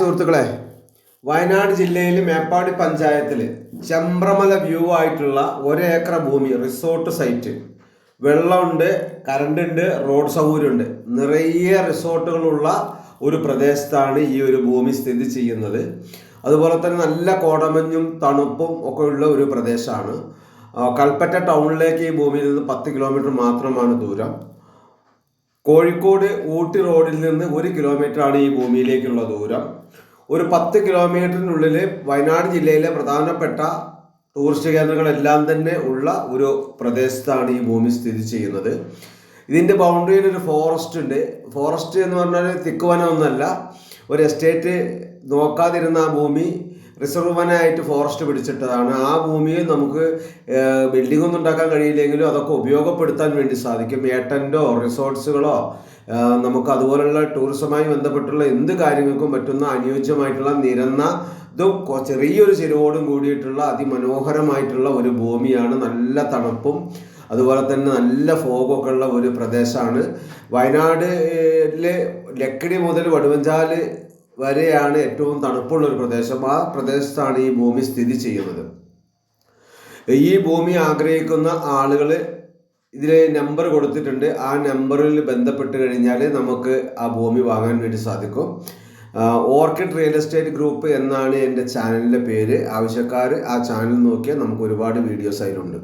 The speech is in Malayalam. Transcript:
സുഹൃത്തുക്കളെ വയനാട് ജില്ലയിൽ മേപ്പാടി പഞ്ചായത്തിൽ ചെമ്പ്രമല വ്യൂ ആയിട്ടുള്ള ഒരേക്കർ ഭൂമി റിസോർട്ട് സൈറ്റ് വെള്ളമുണ്ട് കറണ്ട് ഉണ്ട് റോഡ് സൗകര്യമുണ്ട്. നിറയെ റിസോർട്ടുകളുള്ള ഒരു പ്രദേശത്താണ് ഈ ഒരു ഭൂമി സ്ഥിതി ചെയ്യുന്നത്. അതുപോലെ തന്നെ നല്ല കോടമഞ്ഞും തണുപ്പും ഒക്കെ ഉള്ള ഒരു പ്രദേശമാണ്. കൽപ്പറ്റ ടൗണിലേക്ക് ഈ ഭൂമിയിൽ നിന്ന് പത്ത് കിലോമീറ്റർ മാത്രമാണ് ദൂരം. കോഴിക്കോട് ഊട്ടി റോഡിൽ നിന്ന് ഒരു കിലോമീറ്റർ ആണ് ഈ ഭൂമിയിലേക്കുള്ള ദൂരം. ഒരു പത്ത് കിലോമീറ്ററിനുള്ളിൽ വയനാട് ജില്ലയിലെ പ്രധാനപ്പെട്ട ടൂറിസ്റ്റ് കേന്ദ്രങ്ങളെല്ലാം തന്നെ ഉള്ള ഒരു പ്രദേശത്താണ് ഈ ഭൂമി സ്ഥിതി ചെയ്യുന്നത്. ഇതിന്റെ ബൗണ്ടറിയിൽ ഒരു ഫോറസ്റ്റ് ഉണ്ട്. ഫോറസ്റ്റ് എന്ന് പറഞ്ഞാൽ തിക്കുവനമൊന്നല്ല ഒരു എസ്റ്റേറ്റ് നോക്കാതിരുന്ന ആ ഭൂമി റിസർവ് വനായിട്ട് ഫോറസ്റ്റ് പിടിച്ചിട്ടതാണ്. ആ ഭൂമിയിൽ നമുക്ക് ബിൽഡിംഗ് ഒന്നും ഉണ്ടാക്കാൻ കഴിയില്ലെങ്കിലും അതൊക്കെ ഉപയോഗപ്പെടുത്താൻ വേണ്ടി സാധിക്കും. ഏട്ടന്റോ റിസോർട്ട്സുകളോ നമുക്ക് അതുപോലുള്ള ടൂറിസവുമായി ബന്ധപ്പെട്ടുള്ള എന്ത് കാര്യങ്ങൾക്കും പറ്റുന്ന അനുയോജ്യമായിട്ടുള്ള നിരന്ന ഇതും ചെറിയൊരു ചെരുവോടും കൂടിയിട്ടുള്ള അതിമനോഹരമായിട്ടുള്ള ഒരു ഭൂമിയാണ്. നല്ല തണുപ്പും അതുപോലെ തന്നെ നല്ല ഫോഗൊക്കെ ഉള്ള ഒരു പ്രദേശമാണ്. വയനാടിലെ ലക്കിടി മുതൽ വടുവഞ്ചാൽ വരെയാണ് ഏറ്റവും തണുപ്പുള്ള ഒരു പ്രദേശം. ആ പ്രദേശത്താണ് ഈ ഭൂമി സ്ഥിതി ചെയ്യുന്നത്. ഈ ഭൂമി ആഗ്രഹിക്കുന്ന ആളുകൾ ഇതിൽ നമ്പർ കൊടുത്തിട്ടുണ്ട്. ആ നമ്പറിൽ ബന്ധപ്പെട്ട് കഴിഞ്ഞാൽ നമുക്ക് ആ ഭൂമി വാങ്ങാൻ വേണ്ടി സാധിക്കും. ഓർക്കിഡ് റിയൽ എസ്റ്റേറ്റ് ഗ്രൂപ്പ് എന്നാണ് എന്റെ ചാനലിന്റെ പേര്. ആവശ്യക്കാർ ആ ചാനൽ നോക്കിയാൽ നമുക്ക് ഒരുപാട് വീഡിയോസ് അതിലുണ്ട്.